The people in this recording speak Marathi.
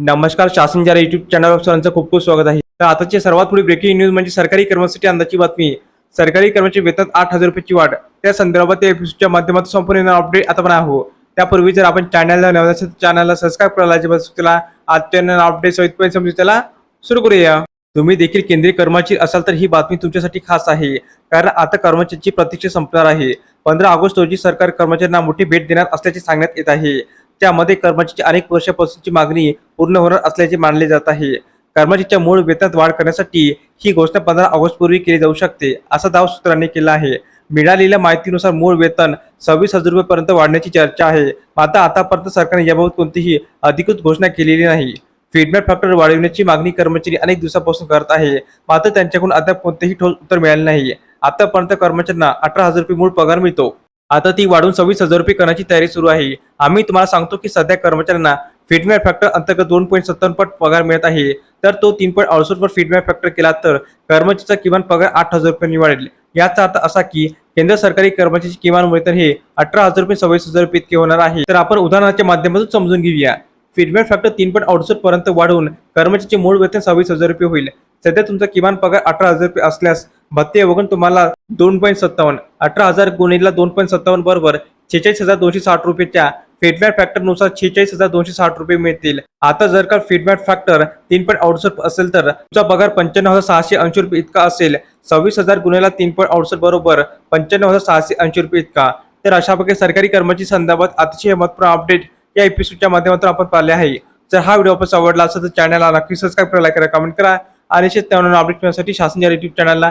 नमस्कार शासन जरा युट्यूब चॅनलवर सरांचं खूप खूप स्वागत आहे. तर आताची सर्वात पुढे ब्रेकिंग न्यूज म्हणजे सरकारी कर्मचारी अंदाची बातमी. सरकारी कर्मचारी वेतन आठ हजार रुपयाची वाढ. त्या संदर्भात या एपिसोडच्या माध्यमातून संपूर्ण अपडेट आता पण आहो त्यापूर्वी जर आपण चॅनलला नवीन असेल तर चॅनलला सबस्क्राईब करायला अजिबात त्याला आजच्या अपडेट सहितपणे समजू त्याला सुरू करूया. तुम्ही देखील केंद्रीय कर्मचारी असाल तर ही बातमी तुमच्यासाठी खास आहे. कारण आता कर्मचाऱ्यांची प्रतीक्षा संपणार आहे. पंधरा ऑगस्ट रोजी सरकार कर्मचाऱ्यांना मोठी भेट देणार असल्याचे सांगण्यात येत आहे. त्यामध्ये कर्मचाऱ्यांची अनेक वर्षापासूनची मागणी पूर्ण होणार असल्याचे मानले जात आहे. कर्मचारीच्या मूळ वेतनात वाढ करण्यासाठी ही घोषणा पंधरा ऑगस्ट पूर्वी केली जाऊ शकते असा दावा सूत्रांनी केला आहे. मिळालेल्या माहितीनुसार मूळ वेतन सव्वीस हजार रुपयेपर्यंत वाढण्याची चर्चा आहे. मात्र आतापर्यंत सरकारने याबाबत कोणतीही अधिकृत घोषणा केलेली नाही. फीडबॅक फॅक्टर वाढविण्याची मागणी कर्मचारी अनेक दिवसापासून करत आहे. मात्र त्यांच्याकडून अद्याप कोणतेही ठोस उत्तर मिळाले नाही. आतापर्यंत कर्मचाऱ्यांना अठरा हजार रुपये मूळ पगार मिळतो. आता ती वाढून सव्वीस हजार रुपये करण्याची तयारी सुरू आहे. आम्ही तुम्हाला सांगतो की सध्या कर्मचाऱ्यांना फीडबॅक फॅक्टर अंतर्गत दोन पॉईंट सत्तावन्न पट पगार मिळत आहे. तर तो तीन पॉईंट अडुसष्ट वर फीडबॅक फॅक्टर केला तर कर्मचारीचा किमान पगार आठ हजार रुपयांनी वाढेल याचा अर्थ असा की केंद्र सरकारी कर्मचाऱ्याची किमान वेतन हे अठरा हजार रुपये सव्वीस हजार रुपये इतके होणार आहे. तर आपण उदाहरणाच्या माध्यमातून समजून घेऊया. फीडबॅक फॅक्टर तीन पॉईंट अडुसष्ट पर्यंत वाढवून कर्मचाऱ्याचे मूळ वेतन सव्वीस हजार रुपये होईल. सध्या तुमचा किमान पगार अठरा हजार रुपये असल्यास भत्ते बघून तुम्हाला दोन पॉईंट सत्तावन्न अठरा हजार गुणिला दोन पॉईंट सत्तावन्न बरोबर छेचाळीस हजार दोनशे साठ रुपयेच्या फीडबॅक फॅक्टरनुसार छेचाळीस हजार दोनशे साठ रुपये मिळतील. आता जर का फीडबॅक फॅक्टर तीन पॉईंट अडुसष्ट असेल तर तुमचा पगार पंच्याण्णव हजार सहाशे ऐंशी रुपये इतका असेल. सव्वीस हजार गुन्ह्याला तीन पॉईंट अडुसष्ट बरोबर पंच्याण्णव हजार सहाशे ऐंशी रुपये इतका. तर अशा प्रकारे सरकारी कर्मचारी संदर्भात अतिशय महत्त्वपूर्ण अपडेट या एपिसोडच्या माध्यमातून आपण पाहिले आहे. जर हा व्हिडिओ आपण आवडला असेल तर चॅनलला नक्की सबस्क्राईब करा लाईक करा कमेंट करा. आणि शेतकऱ्यांना अपडेट मिळण्यासाठी शासन या युट्यूब चॅनलला